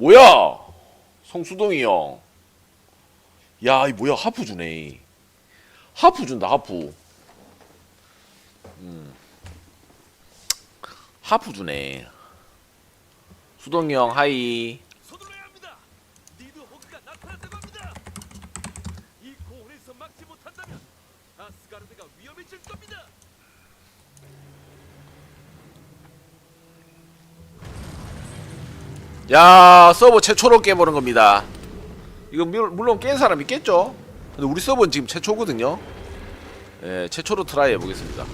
뭐야? 성수동이 형. 야, 이 뭐야? 하프 주네. 하프 준다, 하프. 음. 하프 주네. 수동이 형, 하이. 야 서버 최초로 깨보는 겁니다. 이거 물- 물론 깬 사람 있겠죠? 근데 우리 서버는 지금 최초거든요. 예, 최초로 트라이 해보겠습니다.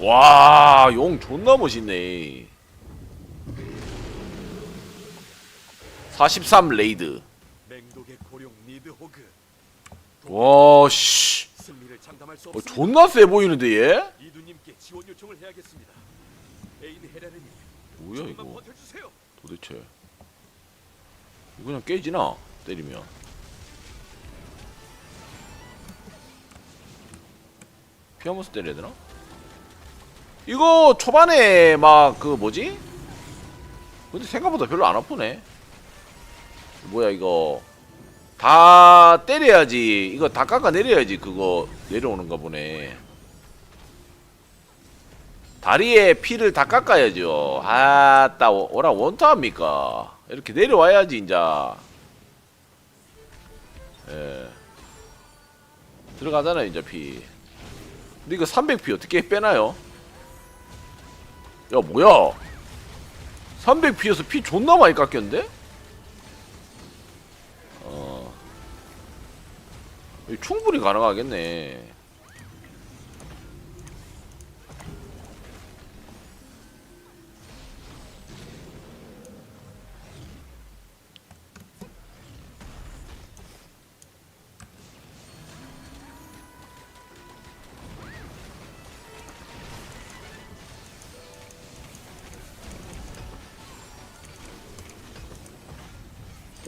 와, 용 존나 멋있네. 43 레이드. 와, 씨. 승리를 장담할 수 어, 없습니다. 존나 세 보이는데 얘? 이두님께 지원 요청을 해야겠습니다. 에인 헤라르니 뭐야 조금만 이거? 버텨주세요. 도대체 이거 그냥 깨지나 때리면 피하면서 때려야 되나? 이거 초반에 막 그 뭐지? 근데 생각보다 별로 안 아프네 뭐야 이거 다 때려야지 이거 다 깎아 내려야지 그거 내려오는가 보네 다리에 피를 다 깎아야죠. 아따 오라 원터합니까? 이렇게 내려와야지 인자. 예. 들어가잖아요 이제 피. 근데 이거 300피 어떻게 빼나요? 야 뭐야? 300피에서 피 존나 많이 깎였는데? 어. 이거 충분히 가능하겠네.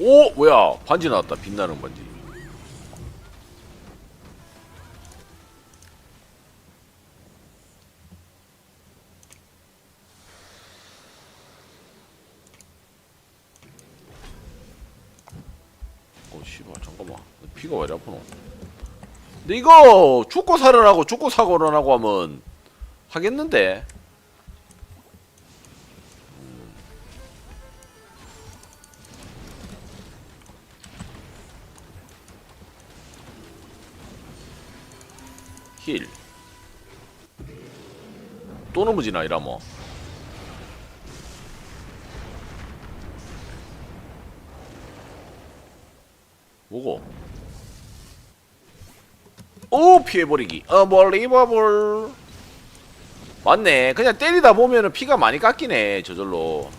오 뭐야. 반지 나왔다. 빛나는 반지 씨발 잠깐만 피가 왜 이리 아프노 근데 이거 죽고 살아나고 죽고 사고라나고 하면 하겠는데 힐. 또 넘어지나 이라 뭐. 뭐고? 오 피해버리기. 어멀리버블. 맞네. 그냥 때리다 보면은 피가 많이 깎이네 저절로.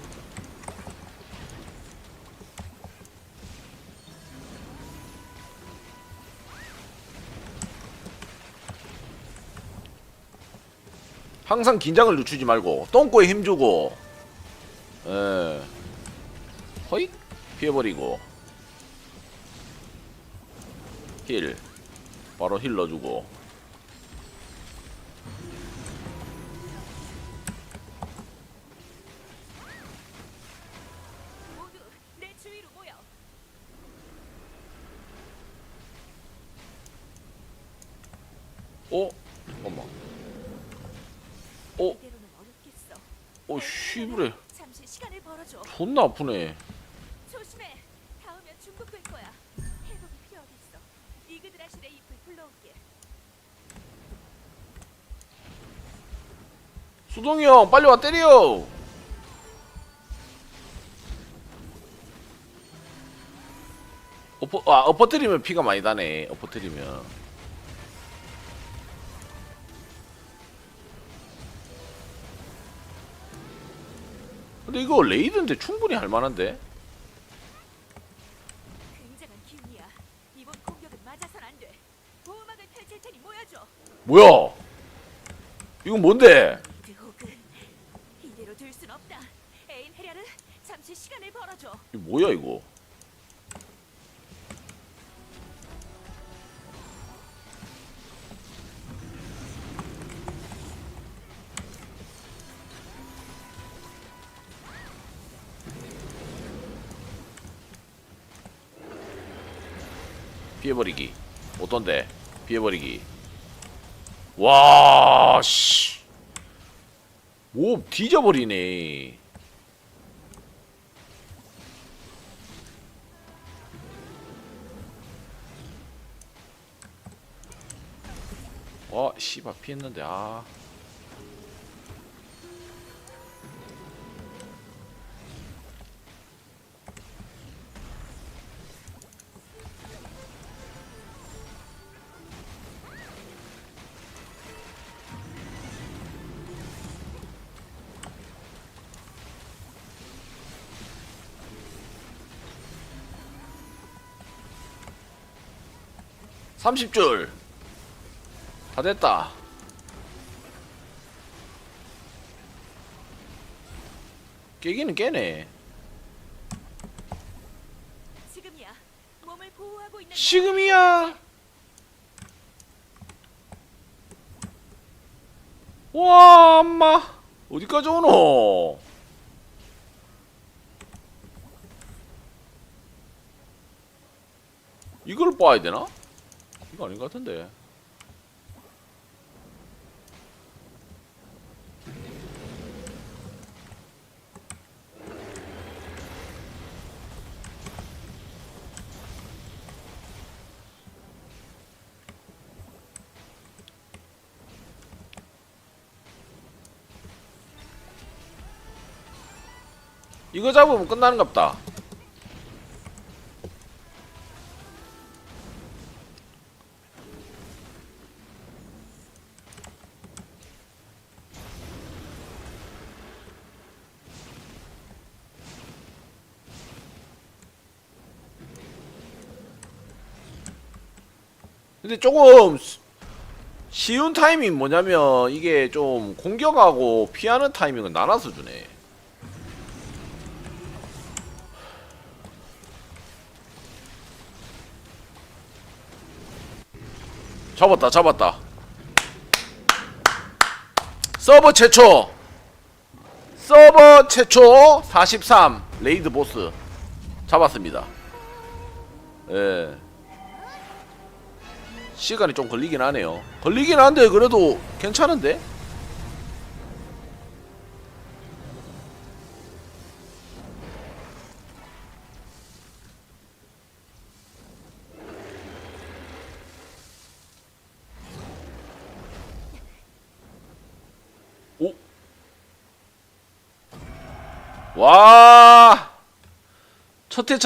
항상 긴장을 늦추지 말고 똥꼬에 힘주고 에 허익 피해버리고 힐 바로 힐 넣어주고 모두 내 주위로 모여. 어? 잠깐만 어? 어 씨부래. 존나 아프네 조심해. 닿으면 중독될 거야. 회복이 필요하겠어. 이그드라실의 잎을 불러올게. 수동이 형 빨리 와 때려 엎어, 아, 엎어뜨리면 피가 많이 나네 엎어뜨리면 근데 이거 레이드인데 충분히 할만한데 굉장한 기운이야. 이번 공격은 맞아선 안 돼. 보호막을 펼칠 테니 모여줘. 뭐야 이건 뭔데 이 뭐야 이거? 피해버리기. 어떤데? 피해버리기. 와씨. 오 뒤져버리네. 와 씨발 피했는데 아. 삼십 줄 다 됐다. 깨기는 깨네. 지금이야. 몸을 보호하고 있는 지금이야. 와, 엄마. 어디까지 오노? 이걸 봐야 되나? 이거 아닌 것 같은데. 이거 잡으면 끝나는 갑다. 근데 조금 수- 쉬운 타이밍 뭐냐면 이게 좀 공격하고 피하는 타이밍은 나눠서 주네. 잡았다 잡았다. 서버 최초. 서버 최초 43 레이드 보스. 잡았습니다. 예. 시간이 좀 걸리긴 하네요. 걸리긴 한데 그래도 괜찮은데 오 와, 첫 회차